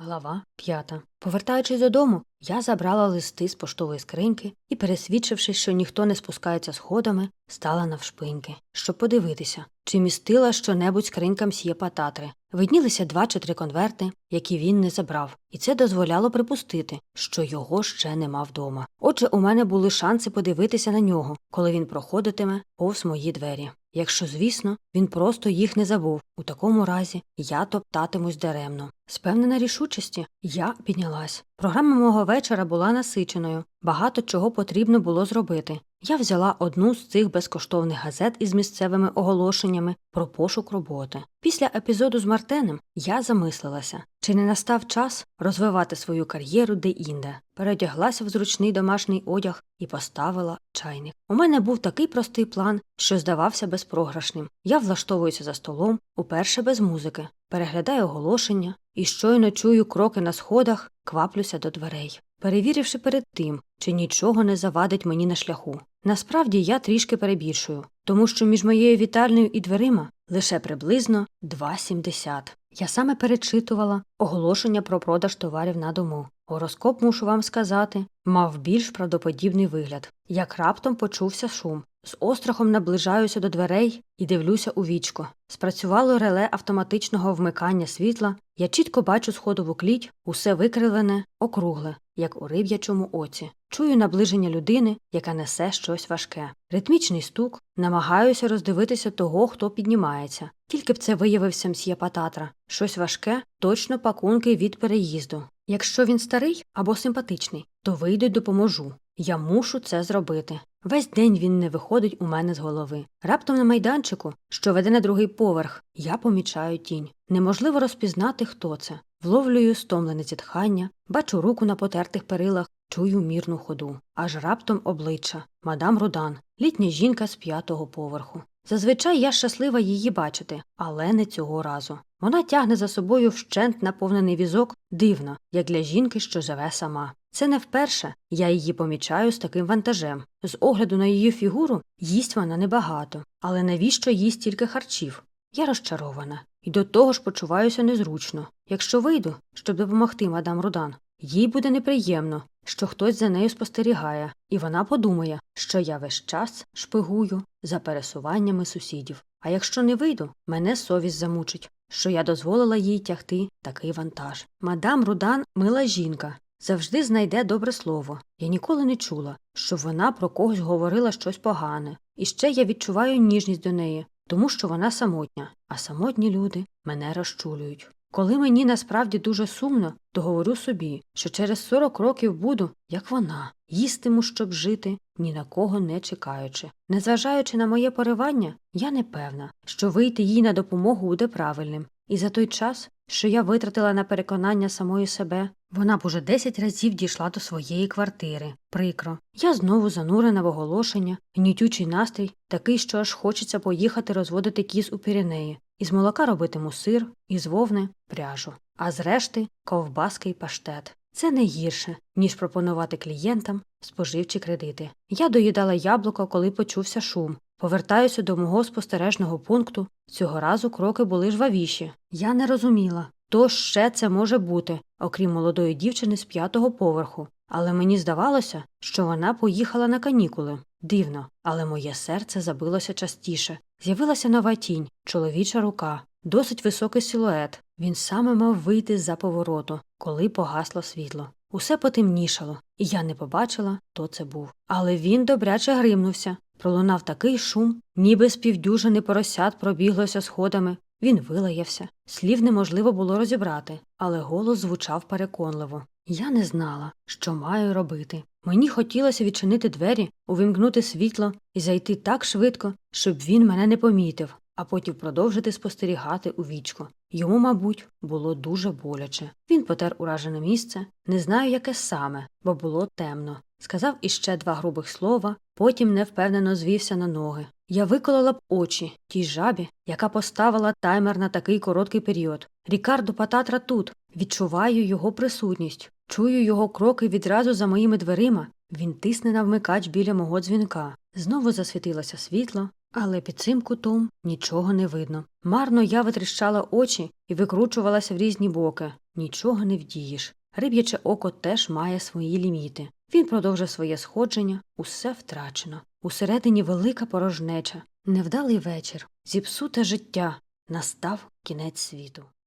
Глава п'ята. Повертаючись додому, я забрала листи з поштової скриньки і, пересвідчившись, що ніхто не спускається сходами, стала навшпиньки, щоб подивитися, чи містила щонебудь скринька мсьє Пататри. Виднілися два чи три конверти, які він не забрав, і це дозволяло припустити, що його ще нема вдома. Отже, у мене були шанси подивитися на нього, коли він проходитиме повз мої двері. Якщо, звісно, він просто їх не забув, у такому разі я топтатимусь даремно. Спевнена рішучості, я піднялась. Програма мого вечора була насиченою, багато чого потрібно було зробити. Я взяла одну з цих безкоштовних газет із місцевими оголошеннями про пошук роботи. Після епізоду з Мартеном я замислилася, чи не настав час розвивати свою кар'єру де-інде. Переодяглася в зручний домашній одяг і поставила чайник. У мене був такий простий план, що здавався безпрограшним. Я влаштовуюся за столом, уперше без музики, переглядаю оголошення і щойно чую кроки на сходах, кваплюся до дверей, перевіривши перед тим, чи нічого не завадить мені на шляху. Насправді я трішки перебільшую, тому що між моєю вітальною і дверима лише приблизно 2,70. Я саме перечитувала оголошення про продаж товарів на дому. Гороскоп, мушу вам сказати, мав більш правдоподібний вигляд. Як раптом почувся шум. З острахом наближаюся до дверей і дивлюся у вічко. Спрацювало реле автоматичного вмикання світла. Я чітко бачу сходову кліть, усе викривлене, округле, як у риб'ячому оці. Чую наближення людини, яка несе щось важке. Ритмічний стук, намагаюся роздивитися того, хто піднімається. Тільки б це виявився мсьє Пататра. Щось важке, точно пакунки від переїзду. Якщо він старий або симпатичний, то вийду й допоможу. Я мушу це зробити. Весь день він не виходить у мене з голови. Раптом на майданчику, що веде на другий поверх, я помічаю тінь. Неможливо розпізнати, хто це. Вловлюю стомлене зітхання, бачу руку на потертих перилах, чую мірну ходу. Аж раптом обличчя мадам Рудан, літня жінка з п'ятого поверху. Зазвичай я щаслива її бачити, але не цього разу. Вона тягне за собою вщент наповнений візок дивно, як для жінки, що живе сама. Це не вперше я її помічаю з таким вантажем. З огляду на її фігуру їсть вона небагато, але навіщо їсть тільки харчів? Я розчарована і до того ж почуваюся незручно. Якщо вийду, щоб допомогти мадам Рудан, їй буде неприємно, що хтось за нею спостерігає, і вона подумає, що я весь час шпигую за пересуваннями сусідів. А якщо не вийду, мене совість замучить, що я дозволила їй тягти такий вантаж. Мадам Рудан мила жінка, завжди знайде добре слово. Я ніколи не чула, що вона про когось говорила щось погане, і ще я відчуваю ніжність до неї, тому що вона самотня, а самотні люди мене розчулюють. Коли мені насправді дуже сумно, то говорю собі, що через 40 років буду, як вона, їстиму, щоб жити, ні на кого не чекаючи. Незважаючи на моє поривання, я не певна, що вийти їй на допомогу буде правильним, і за той час, що я витратила на переконання самої себе, вона б уже 10 разів дійшла до своєї квартири. Прикро. Я знову занурена в оголошення, гнітючий настрій, такий, що аж хочеться поїхати розводити кіз у Піренеї. Із молока робитиму сир, із вовни пряжу, а з решти ковбаски й паштет. Це не гірше, ніж пропонувати клієнтам споживчі кредити. Я доїдала яблуко, коли почувся шум. Повертаюся до мого спостережного пункту. Цього разу кроки були жвавіші. Я не розуміла, то ще це може бути, окрім молодої дівчини з п'ятого поверху. Але мені здавалося, що вона поїхала на канікули. Дивно, але моє серце забилося частіше. З'явилася нова тінь, чоловіча рука, досить високий силует. Він саме мав вийти з-за повороту, коли погасло світло. Усе потемнішало, і я не побачила, хто це був. Але він добряче гримнувся. Пролунав такий шум, ніби з півдюжини поросят пробіглося сходами. Він вилаявся. Слів неможливо було розібрати, але голос звучав переконливо. Я не знала, що маю робити. Мені хотілося відчинити двері, увімкнути світло і зайти так швидко, щоб він мене не помітив, а потім продовжити спостерігати у вічко. Йому, мабуть, було дуже боляче. Він потер уражене місце, не знаю, яке саме, бо було темно. Сказав іще два грубих слова, потім невпевнено звівся на ноги. Я виколола б очі тій жабі, яка поставила таймер на такий короткий період. Рікардо Пататра тут. Відчуваю його присутність. Чую його кроки відразу за моїми дверима. Він тисне на вмикач біля мого дзвінка. Знову засвітилося світло, але під цим кутом нічого не видно. Марно я витріщала очі і викручувалася в різні боки. нічого не вдієш. Риб'яче око теж має свої ліміти. Він продовжив своє сходження, усе втрачено. Усередині велика порожнеча, невдалий вечір, зіпсуте життя, настав кінець світу.